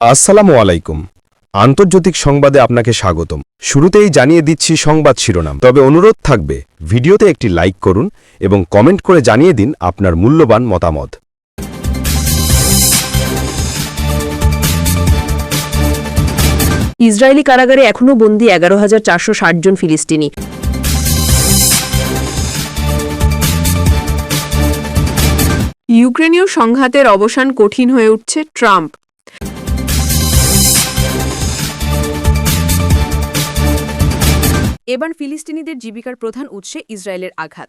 আসসালামু আলাইকুম। আন্তর্জাতিক সংবাদে আপনাকে স্বাগতম। শুরুতেই জানিয়ে দিচ্ছি সংবাদ শিরোনাম। তবে অনুরোধ থাকবে, ভিডিওতে একটি লাইক করুন এবং কমেন্ট করে জানিয়ে দিন আপনার মূল্যবান মতামত। ইসরায়েলি কারাগারে এখনও বন্দী এগারো হাজার চারশো জন ফিলিস্তিনি। ইউক্রেনীয় সংঘাতের অবসান কঠিন হয়ে উঠছে ট্রাম্প। এবার ফিলিস্তিনিদের জীবিকার প্রধান উৎসে ইসরায়েলের আঘাত।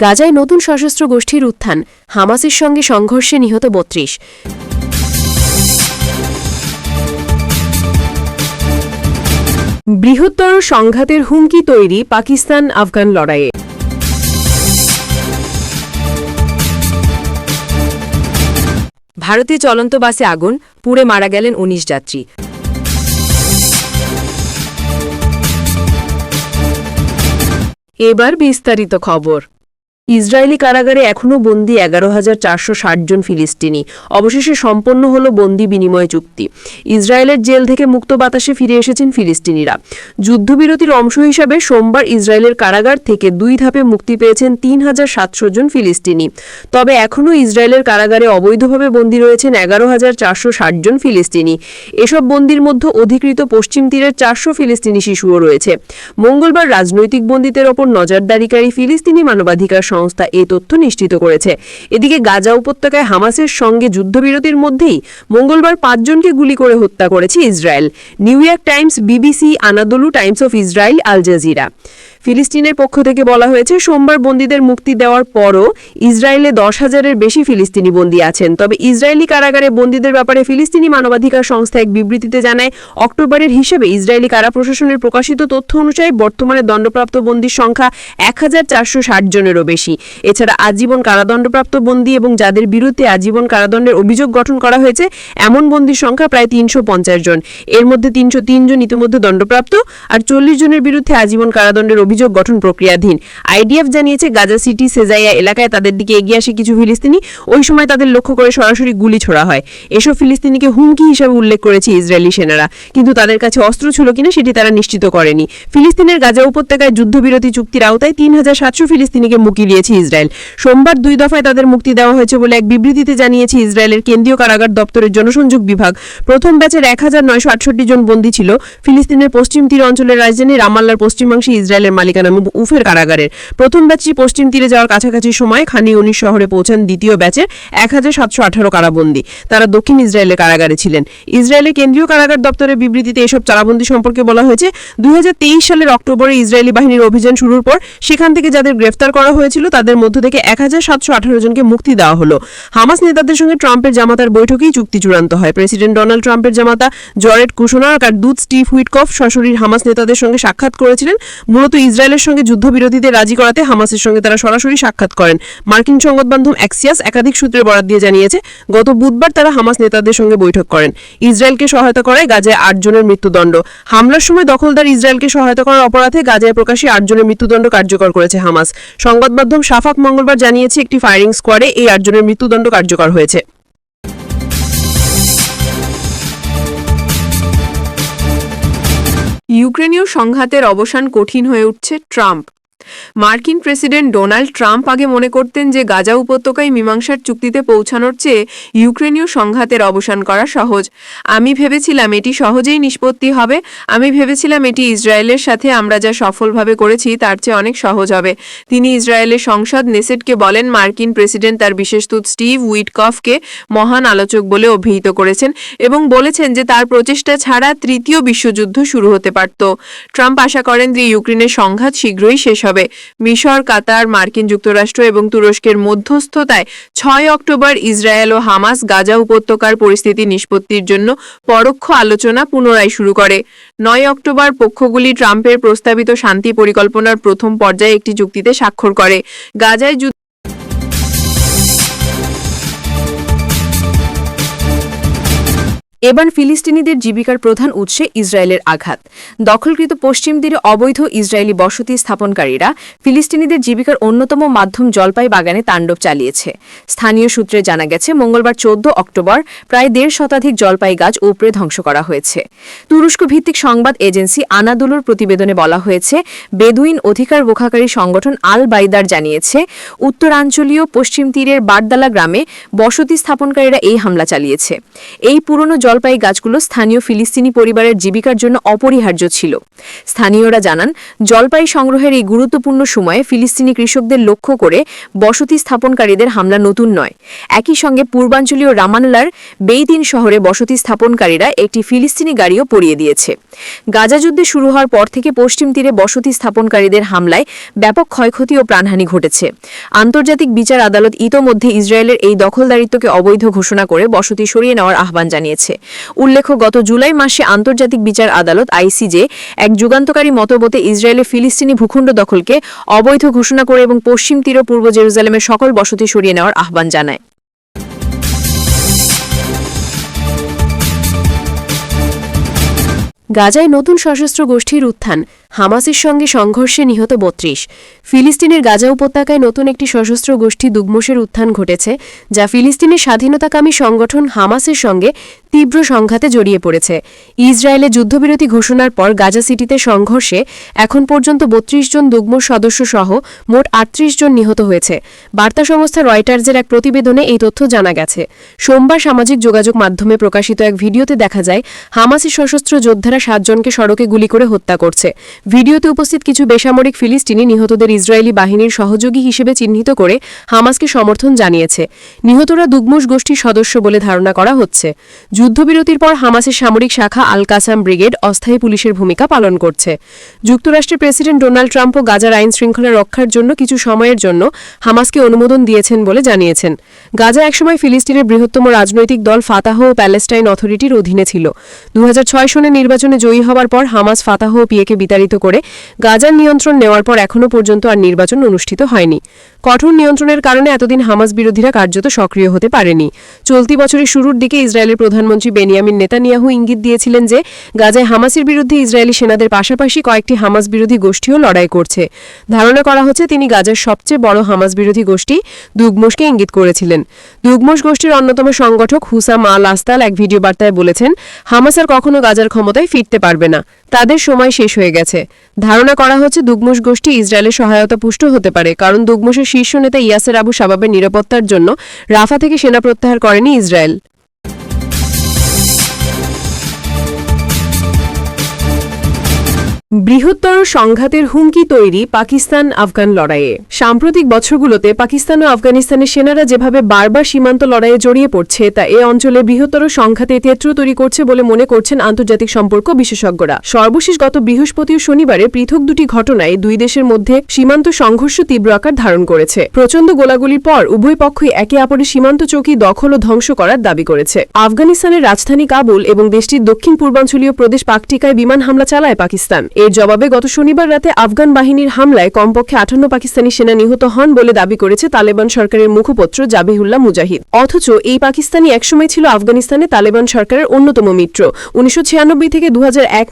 গাজায় নতুন সশস্ত্র গোষ্ঠীর উত্থান, হামাসের সঙ্গে সংঘর্ষে নিহত বত্রিশ। বৃহত্তর সংঘাতের হুমকি তৈরি পাকিস্তান আফগান লড়াইয়ে। ভারতে চলন্ত বাসে আগুন পুড়ে মারা গেলেন উনিশ যাত্রী। এবার বিস্তারিত খবর। ইসরায়েলি কারাগারে এখনও বন্দী এগারো হাজার চারশো জন ফিলিস্তিনি। অবশেষে সম্পন্ন হল বন্দি বিনিময় চুক্তি। ইসরায়েলের জেল থেকে মুক্ত বাতাসে ফিরে এসেছেন ফিলিস্তিনিরা। যুদ্ধবিরতির অংশ হিসাবে সোমবার ইসরায়েলের কারাগার থেকে দুই ধাপে মুক্তি পেয়েছেন তিন হাজার সাতশো জন ফিলিস্তিনি। তবে এখনও ইসরায়েলের কারাগারে অবৈধভাবে বন্দী রয়েছেন এগারো হাজার চারশো জন ফিলিস্তিনি। এসব বন্দির মধ্যে অধিকৃত পশ্চিম তীরের চারশো ফিলিস্তিনি শিশুও রয়েছে। মঙ্গলবার রাজনৈতিক বন্দীদের ওপর নজরদারিকারী ফিলিস্তিনি মানবাধিকার সংস্থা এ তথ্য নিশ্চিত করেছে। এদিকে গাজা উপত্যকায় হামাসের সঙ্গে যুদ্ধবিরতির মধ্যেই মঙ্গলবার পাঁচজনকে গুলি করে হত্যা করেছে Israel. New York Times, BBC, Anadolu, Times of Israel, Al Jazeera. ফিলিস্তিনের পক্ষ থেকে বলা হয়েছে, সোমবার বন্দীদের মুক্তি দেওয়ার পরও ইসরায়েলে দশ হাজারের বেশি ফিলিস্তিনি বন্দী আছেন। তবে ইসরায়েলি কারাগারে বন্দীদের ব্যাপারে ফিলিস্তিনি মানবাধিকার সংস্থা এক বিবৃতিতে জানায়, অক্টোবরের হিসেবে ইসরায়েলি কারা প্রশাসনের প্রকাশিত তথ্য অনুযায়ী বর্তমানে দণ্ডপ্রাপ্ত বন্দীর সংখ্যা এক হাজার চারশো ষাট জনেরও বেশি। এছাড়া আজীবন কারাদণ্ডপ্রাপ্ত বন্দী এবং যাদের বিরুদ্ধে আজীবন কারাদণ্ডের অভিযোগ গঠন করা হয়েছে, এমন বন্দীর সংখ্যা প্রায় তিনশো পঞ্চাশ জন। এর মধ্যে তিনশো তিন জন ইতিমধ্যে দণ্ডপ্রাপ্ত আর চল্লিশ জনের বিরুদ্ধে আজীবন কারাদণ্ডের অভিযোগ গঠন প্রক্রিয়াধীন। আইডিএফ জানিয়েছে, গাজা সিটি সেজাইয়া এলাকায় তাদের দিকে এগিয়ে আসে কিছু ফিলিস্তিনি। ওই সময় তাদের লক্ষ্য করে সরাসরি গুলি ছোড়া হয়। এসব ফিলিস্তিনিকে হুমকি হিসাবে উল্লেখ করেছে ইসরায়েলি সেনারা। কিন্তু তাদের কাছে অস্ত্র ছিল কিনা সেটি তারা নিশ্চিত করেনি। ফিলিস্তিনের গাজা উপত্যকায় যুদ্ধবিরতি চুক্তির আওতায় তিন হাজার সাতশো ফিলিস্তিনিকে মুক্তি দিয়েছে ইসরায়েল। সোমবার দুই দফায় তাদের মুক্তি দেওয়া হয়েছে বলে এক বিবৃতিতে জানিয়েছে ইসরায়েলের কেন্দ্রীয় কারাগার দপ্তরের জনসংযোগ বিভাগ। প্রথম ব্যাচের এক হাজার নয়শো আটষট্টি জন বন্দী ছিল। ফিলিস্তিনের পশ্চিম তীর অঞ্চলের রাজধানী রামাল্লার পশ্চিমাংশে ইসরায়েলের মালিকানা উফের কারাগারের। প্রথম ব্যাচটি পশ্চিম তীরে যাওয়ার কাছাকাছি সময় খানি উনিশ শহরে পৌঁছান দ্বিতীয় ব্যাচের এক হাজার সাতশো আঠারো কারাবন্দী। তারা দক্ষিণ ইসরায়েলের কারাগারে ছিলেন। ইসরায়েলের কেন্দ্রীয় কারাগার দপ্তরের বিবৃতিতে এসব চারাবন্দী সম্পর্কে বলা হয়েছে দুই সালের অক্টোবরে ইসরায়েলি বাহিনীর অভিযান শুরুর পর সেখান থেকে যাদের গ্রেফতার করা হয়েছিল তাদের মধ্য থেকে এক হাজার সাতশো আঠারো জনকে মুক্তি দেওয়া হলো। হামাস নেতাদের সঙ্গে ট্রাম্পের জামাতার বৈঠকেই চুক্তি চূড়ান্ত হয়। প্রেসিডেন্ট ডোনাল্ড ট্রাম্পের জামাতা জরেড কুশনার আর দুধ স্টিভ হুইটকফ সশরীর হামাস নেতাদের সঙ্গে সাক্ষাৎ করেছিলেন। মূলত ইসরায়েলের সঙ্গে যুদ্ধবিরতিতে রাজি করাতে হামাসের সঙ্গে তারা সরাসরি সাক্ষাৎ করেন। মার্কিন সংবাদ মাধ্যম অ্যাক্সিয়াস একাধিক সূত্রে বরাদ দিয়ে জানিয়েছে, গত বুধবার তারা হামাস নেতাদের সঙ্গে বৈঠক করেন। ইসরায়েলকে সহায়তা করায় গাজায় আটজনের মৃত্যুদণ্ড। হামলার সময় দখলদার ইসরায়েলকে সহায়তা করার অপরাধে গাজায় প্রকাশ্যে আটজনের মৃত্যুদণ্ড কার্যকর করেছে হামাস। সংবাদ মাধ্যম সাফাক মঙ্গলবার জানিয়েছে, একটি ফায়ারিং স্কোয়াডে এই আটজনের মৃত্যুদণ্ড কার্যকর হয়েছে। ইউক্রেনীয় সংঘাতের অবসান কঠিন হয়ে উঠছে ট্রাম্প। মার্কিন প্রেসিডেন্ট ডোনাল্ড ট্রাম্প আগে মনে করতেন যে গাজা উপত্যকায় মীমাংসার চুক্তিতে পৌঁছানোর চেয়ে ইউক্রেনীয় সংঘাতের অবসান করা সহজ। আমি ভেবেছিলাম এটি সহজেই নিষ্পত্তি হবে। আমি ভেবেছিলাম এটি ইসরায়েলের সাথে আমরা যা সফলভাবে করেছি তার চেয়ে অনেক সহজ হবে। তিনি ইসরায়েলের সংসদ নেসেটকে বলেন, মার্কিন প্রেসিডেন্ট তার বিশেষ দূত স্টিভ উইটকফকে মহান আলোচক বলে অভিহিত করেছেন এবং বলেছেন যে তার প্রচেষ্টা ছাড়া তৃতীয় বিশ্বযুদ্ধ শুরু হতে পারত। ট্রাম্প আশা করেন যে ইউক্রেনের সংঘাত শীঘ্রই শেষ হবে। মিশর, কাতার, মার্কিন যুক্তরাষ্ট্র এবং তুরস্কের মধ্যস্থতায় ছয় অক্টোবর ইসরায়েল ও হামাস গাজা উপত্যকার পরিস্থিতি নিষ্পত্তির জন্য পরোক্ষ আলোচনা পুনরায় শুরু করে। নয় অক্টোবর পক্ষগুলি ট্রাম্পের প্রস্তাবিত শান্তি পরিকল্পনার প্রথম পর্যায়ে একটি চুক্তিতে স্বাক্ষর করে। গাজায় এবার ফিলিস্তিনিদের জীবিকার প্রধান উৎসে ইসরায়েলের আঘাত। দখলকৃত পশ্চিম তীরে অবৈধ ইসরায়েলি বসতি স্থাপনকারীরা ফিলিস্তিনিদের জীবিকার অন্যতম মাধ্যম জলপাই বাগানে তাণ্ডব চালিয়েছে। স্থানীয় সূত্রে জানা গেছে, মঙ্গলবার চোদ্দ অক্টোবর প্রায় দেড় শতাধিক জলপাই গাছ উপড়ে ধ্বংস করা হয়েছে। তুরস্ক ভিত্তিক সংবাদ এজেন্সি আনাদুলুর প্রতিবেদনে বলা হয়েছে, বেদুইন অধিকার রক্ষাকারী সংগঠন আল বাইদার জানিয়েছে, উত্তরাঞ্চলীয় পশ্চিম তীরের বারদালা গ্রামে বসতি স্থাপনকারীরা এই হামলা চালিয়েছে। এই পুরনো জলপাই গাছগুলো স্থানীয় ফিলিস্তিনি পরিবারের জীবিকার জন্য অপরিহার্য ছিল। স্থানীয়রা জানান, জলপাই সংগ্রহের এই গুরুত্বপূর্ণ সময়ে ফিলিস্তিনি কৃষকদের লক্ষ্য করে বসতি স্থাপনকারীদের হামলা নতুন নয়। একই সঙ্গে পূর্বাঞ্চলীয় রামানলার বেইদিন শহরে বসতি স্থাপনকারীরা একটি ফিলিস্তিনি গাড়িও পড়িয়ে দিয়েছে। গাজা যুদ্ধে শুরু হওয়ার পর থেকে পশ্চিম তীরে বসতি স্থাপনকারীদের হামলায় ব্যাপক ক্ষয়ক্ষতি ও প্রাণহানি ঘটেছে। আন্তর্জাতিক বিচার আদালত ইতোমধ্যে ইসরায়েলের এই দখলদারিত্বকে অবৈধ ঘোষণা করে বসতি সরিয়ে নেওয়ার আহ্বান জানিয়েছে। উল্লেখ্য, গত জুলাই মাসে আন্তর্জাতিক বিচার আদালত, আইসিজে, এক যুগান্তকারী মতবতে ইসরায়েলের ফিলিস্তিনি ভূখণ্ড দখলকে অবৈধ ঘোষণা করে এবং পশ্চিম তীর পূর্ব জেরুজালেমের সকল বসতি সরিয়ে নেওয়ার আহ্বান জানায়। গাজায় নতুন সশস্ত্র গোষ্ঠীর উত্থান, হামাসের সঙ্গে সংঘর্ষে নিহত বত্রিশ। ফিলিস্তিনের গাজা উপত্যকায় নতুন একটি সশস্ত্র গোষ্ঠী দুগ্মসের উত্থান ঘটেছে, যা ফিলিস্তিনের স্বাধীনতাকামী সংগঠন হামাসের সঙ্গে তীব্র সংঘাতে জড়িয়ে পড়েছে। ইসরায়েলে যুদ্ধবিরতি ঘোষণার পর গাজা সিটিতে সংঘর্ষে এখন পর্যন্ত বত্রিশ জন দুগ্মস সদস্য সহ মোট আটত্রিশ জন নিহত হয়েছে। বার্তা সংস্থা রয়টার্সের এক প্রতিবেদনে এই তথ্য জানা গেছে। সোমবার সামাজিক যোগাযোগ মাধ্যমে প্রকাশিত এক ভিডিওতে দেখা যায়, হামাসের সশস্ত্র যোদ্ধারা সাতজনকে সড়কে গুলি করে হত্যা করছে। ভিডিওতে উপস্থিত কিছু বেসামরিক ফিলিস্তিনি নিহতদের ইসরায়েলি বাহিনীর সহযোগী হিসেবে চিহ্নিত করে হামাসকে সমর্থন জানিয়েছে। নিহতরা দুগ্মুস গোষ্ঠীর সদস্য বলে ধারণা করা হচ্ছে। যুদ্ধবিরতির পর হামাসের সামরিক শাখা আল কাসাম ব্রিগেড অস্থায়ী পুলিশের ভূমিকা পালন করছে। যুক্তরাষ্ট্রের প্রেসিডেন্ট ডোনাল্ড ট্রাম্পও গাজার আইন শৃঙ্খলা রক্ষার জন্য কিছু সময়ের জন্য হামাসকে অনুমোদন দিয়েছেন বলে জানিয়েছেন। গাজা একসময় ফিলিস্তিনের বৃহত্তম রাজনৈতিক দল ফাতাহ ও প্যালেস্টাইন অথরিটির অধীনে ছিল। দু সনে নির্বাচনে জয়ী হওয়ার পর হামাস ফাতাহ ও পিএকে বিতাড়িত করে গাজার নিয়ন্ত্রণ নেওয়ার পর এখনও পর্যন্ত আর নির্বাচন অনুষ্ঠিত হয়নি। কঠোর নিয়ন্ত্রণের কারণে এতদিন হামাস বিরোধীরা কার্যত সক্রিয় হতে পারেনি। চলতি বছরের শুরুর দিকে ইসরায়েলের প্রধানমন্ত্রী বেনিয়ামিন নেতানিয়াহু ইঙ্গিত দিয়েছিলেন যে, গাজায় হামাসের বিরুদ্ধে ইসরায়েলি সেনাদের পাশাপাশি কয়েকটি হামাস বিরোধী গোষ্ঠীও লড়াই করছে। ধারণা করা হচ্ছে, তিনি গাজার সবচেয়ে বড় হামাস বিরোধী গোষ্ঠী দুগমোশকে ইঙ্গিত করেছিলেন। দুগমোশ গোষ্ঠীর অন্যতম সংগঠক হুসাম আল আস্তাল এক ভিডিও বার্তায় বলেছেন, হামাস আর কখনো গাজার ক্ষমতায় ফিরতে পারবে না। তাদের সময় শেষ হয়ে গেছে। ধারণা করা হচ্ছে দুগমুশ গোষ্ঠী ইসরায়েলের সহায়তা পুষ্ট হতে পারে, কারণ দুগমুশের শীর্ষ নেতা ইয়াসের আবু শাবাবের নিরাপত্তার জন্য রাফা থেকে সেনা প্রত্যাহার করেনি ইসরায়েল। বৃহত্তর সংঘাতের হুমকি তৈরি পাকিস্তান আফগান লড়াইয়ে। সাম্প্রতিক বছরগুলোতে পাকিস্তান ও আফগানিস্তানের সেনারা যেভাবে বারবার সীমান্ত লড়াইয়ে জড়িয়ে পড়ছে, তা এ অঞ্চলে বৃহত্তর সংঘাতে ক্ষেত্র তৈরি করছে বলে মনে করছেন আন্তর্জাতিক সম্পর্ক বিশেষজ্ঞরা। সর্বশেষ গত বৃহস্পতি ও শনিবারে পৃথক দুটি ঘটনায় দুই দেশের মধ্যে সীমান্ত সংঘর্ষ তীব্র আকার ধারণ করেছে। প্রচণ্ড গোলাগুলির পর উভয় পক্ষই একে অপরের সীমান্ত চৌকি দখল ও ধ্বংস করার দাবি করেছে। আফগানিস্তানের রাজধানী কাবুল এবং দেশটির দক্ষিণ পূর্বাঞ্চলীয় প্রদেশ পাকটিকায় বিমান হামলা চালায় পাকিস্তান। এর জবাবে গত শনিবার রাতে আফগান বাহিনীর হামলায় কমপক্ষে আটান্ন পাকিস্তানি সেনা নিহত হন বলে দাবি করেছে তালেবান সরকারের মুখপত্র জাবিহুল্লাহ মুজাহিদ। অথচ এই পাকিস্তানি একসময় ছিল আফগানিস্তানে তালেবান সরকারের অন্যতম মিত্র। উনিশশো থেকে দু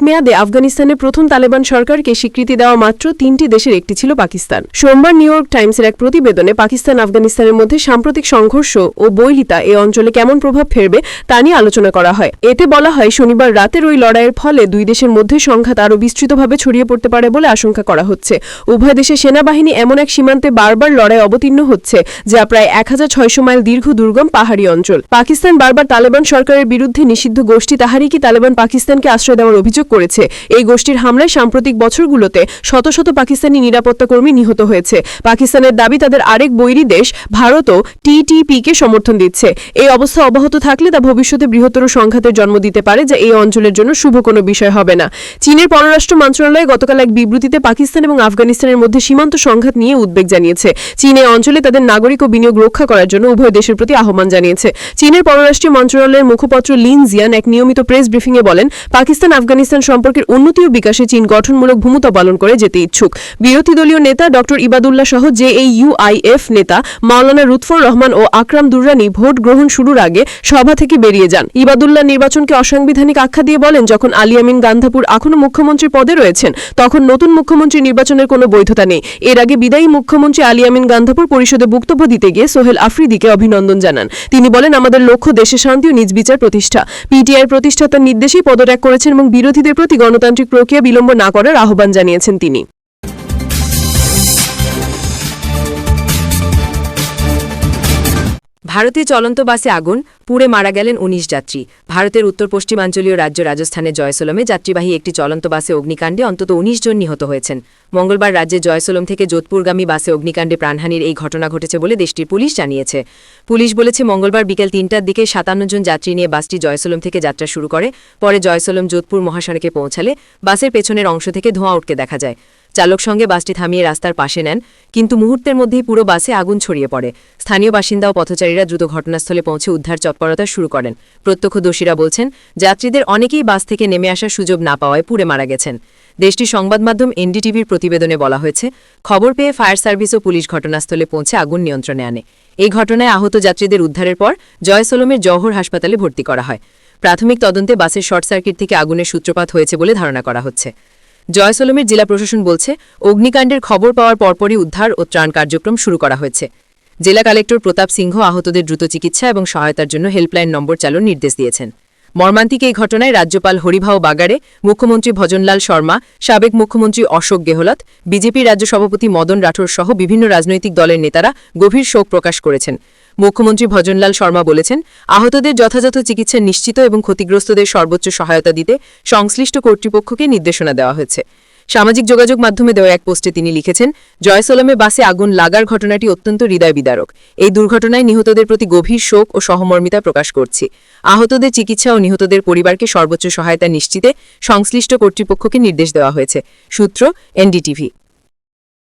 মেয়াদে আফগানিস্তানের প্রথম তালেবান সরকারকে স্বীকৃতি দেওয়া মাত্র তিনটি দেশের একটি ছিল পাকিস্তান। সোমবার নিউ ইয়র্ক টাইমসের এক প্রতিবেদনে পাকিস্তান আফগানিস্তানের মধ্যে সাম্প্রতিক সংঘর্ষ ও বৈরিতা এ অঞ্চলে কেমন প্রভাব ফেলবে তা নিয়ে আলোচনা করা হয়। এতে বলা হয়, শনিবার রাতের ওই লড়াইয়ের ফলে দুই দেশের মধ্যে সংঘাত আরও বিস্তৃতভাবে ছড়িয়ে পড়তে পারে বলে আশঙ্কা করা হচ্ছে। উভয় দেশের সেনাবাহিনী এমন এক সীমান্তে বারবার লড়াই অবতীর্ণ হচ্ছে, যা প্রায় এক হাজার ছয়শো মাইল দীর্ঘ দুর্গম পাহাড়ি অঞ্চল। পাকিস্তান বারবার তালেবান সরকারের বিরুদ্ধে নিষিদ্ধ গোষ্ঠী তাহারিকি তালেবান পাকিস্তানকে আশ্রয় দেওয়ার অভিযোগ করেছে? এই গোষ্ঠীর হামলায় সাম্প্রতিক বছরগুলোতে শত শত পাকিস্তানি নিরাপত্তা কর্মী নিহত হয়েছে। পাকিস্তানের দাবি, তাদের আরেক বৈরী দেশ ভারতও টিটিপিকে সমর্থন দিচ্ছে। এই অবস্থা অব্যাহত থাকলে তা ভবিষ্যতে বৃহত্তর সংঘাতের জন্ম দিতে পারে, যা এই অঞ্চলের জন্য শুভ কোনো বিষয় হবে না। চীনের পররাষ্ট্র মন্ত্রণালয় গতকাল এক বিবৃতিতে পাকিস্তান এবং আফগানিস্তানের মধ্যে সীমান্ত সংঘাত নিয়ে উদ্বেগ জানিয়েছে। চীন এই অঞ্চলে তাদের নাগরিক ও বিনিয়োগ রক্ষা করার জন্য উভয় দেশের প্রতি আহ্বান জানিয়েছে। চীনের পররাষ্ট্র মন্ত্রণালয়ের মুখপাত্র লিন জিয়ান এক নিয়মিত প্রেস ব্রিফিংয়ে বলেন, পাকিস্তান আফগানিস্তান সম্পর্কের উন্নতি ও বিকাশে চীন গঠনমূলক ভূমিকা পালন করে যেতে ইচ্ছুক। বিরোধী দলীয় নেতা ড. ইবাদুল্লাহ সহ জে এই ইউআইএফ নেতা মাওলানা রুৎফর রহমান ও আকরাম দুর্রানি ভোট গ্রহণ শুরুর আগে সভা থেকে বেরিয়ে যান। ইবাদুল্লাহ নির্বাচনকে অসাংবিধানিক আখ্যা দিয়ে বলেন, যখন আলিয়ামিন গান্ধাপুর এখনও মুখ্যমন্ত্রী পদে রয়েছেন। তখন নতুন মুখ্যমন্ত্রী নির্বাচনের কোনো বৈধতা নেই। এর আগে বিদায়ী মুখ্যমন্ত্রী আলিয়ামিন গান্ধাপুর পরিষদে বক্তব্য দিতে গিয়ে সোহেল আফ্রিদিকে অভিনন্দন জানান। তিনি বলেন, আমাদের লক্ষ্য দেশে শান্তি ও নিজ বিচার প্রতিষ্ঠা। পিটিআই প্রতিষ্ঠাতার নির্দেশেই পদত্যাগ করেছেন এবং বিরোধীদের প্রতি গণতান্ত্রিক প্রক্রিয়া বিলম্ব না করার আহ্বান জানিয়েছেন তিনি। ভারতীয় চলন্ত বাসে আগুন, পুড়ে মারা গেলেন উনিশ যাত্রী। ভারতের উত্তর পশ্চিমাঞ্চলীয় রাজ্য রাজস্থানের জয়সলমে যাত্রীবাহী একটি চলন্ত বাসে অগ্নিকাণ্ডে অন্তত উনিশ জন নিহত হয়েছেন। মঙ্গলবার রাজ্যের জয়সলম থেকে যোধপুরগামী বাসে অগ্নিকাণ্ডে প্রাণহানির এই ঘটনা ঘটেছে বলে দেশটির পুলিশ জানিয়েছে। পুলিশ বলেছে, মঙ্গলবার বিকেল তিনটার দিকে সাতান্ন জন যাত্রী নিয়ে বাসটি জয়সলম থেকে যাত্রা শুরু করে। পরে জয়সলম যোধপুর মহাসড়কে পৌঁছালে বাসের পেছনের অংশ থেকে ধোঁয়া উঠতে দেখা যায়। চালক সঙ্গে বাসটি থামিয়ে রাস্তার পাশে নেন, কিন্তু মুহূর্তের মধ্যেই পুরো বাসে আগুন ছড়িয়ে পড়ে। স্থানীয় বাসিন্দা ও পথচারীরা দ্রুত ঘটনাস্থলে পৌঁছে উদ্ধার তৎপরতা শুরু করেন। প্রত্যক্ষদর্শীরা বলছেন, যাত্রীদের অনেকেই বাস থেকে নেমে আসার সুযোগ না পাওয়ায় পুড়ে মারা গেছেন। দেশটির সংবাদ মাধ্যম এনডিটিভির প্রতিবেদনে বলা হয়েছে, খবর পেয়ে ফায়ার সার্ভিস ও পুলিশ ঘটনাস্থলে পৌঁছে আগুন নিয়ন্ত্রণে আনে। এই ঘটনায় আহত যাত্রীদের উদ্ধারের পর জয়সলমের জওহর হাসপাতালে ভর্তি করা হয়। প্রাথমিক তদন্তে বাসের শর্ট সার্কিট থেকে আগুনের সূত্রপাত হয়েছে বলে ধারণা করা হচ্ছে। জয়সলমের জেলা প্রশাসন বলছে, অগ্নিকাণ্ডের খবর পাওয়ার পরপরই উদ্ধার ও ত্রাণ কার্যক্রম শুরু করা হয়েছে। জেলা কালেক্টর প্রতাপ সিংহ আহতদের দ্রুত চিকিৎসা এবং সহায়তার জন্য হেল্পলাইন নম্বর চালুর নির্দেশ দিয়েছেন। মর্মান্তিক এই ঘটনায় রাজ্যপাল হরিভাও বাগারে মুখ্যমন্ত্রী ভজনলাল শর্মা, সাবেক মুখ্যমন্ত্রী অশোক গেহলত বিজেপি রাজ্য সভাপতি মদন রাঠোর সহ বিভিন্ন রাজনৈতিক দলের নেতারা গভীর শোক প্রকাশ করেছেন। মুখ্যমন্ত্রী ভজনলাল শর্মা বলেছেন, আহতদের যথাযথ চিকিৎসা নিশ্চিত এবং ক্ষতিগ্রস্তদের সর্বোচ্চ সহায়তা দিতে সংশ্লিষ্ট কর্তৃপক্ষকে নির্দেশনা দেওয়া হয়েছে। সামাজিক যোগাযোগ মাধ্যমে দেওয়া এক পোস্টে তিনি লিখেছেন, জয়সলমে বাসে আগুন লাগার ঘটনাটি অত্যন্ত হৃদয় বিদারক এই দুর্ঘটনায় নিহতদের প্রতি গভীর শোক ও সহমর্মিতা প্রকাশ করছি। আহতদের চিকিৎসা ও নিহতদের পরিবারকে সর্বোচ্চ সহায়তা নিশ্চিতে সংশ্লিষ্ট কর্তৃপক্ষকে নির্দেশ দেওয়া হয়েছে। সূত্র এনডিটিভি।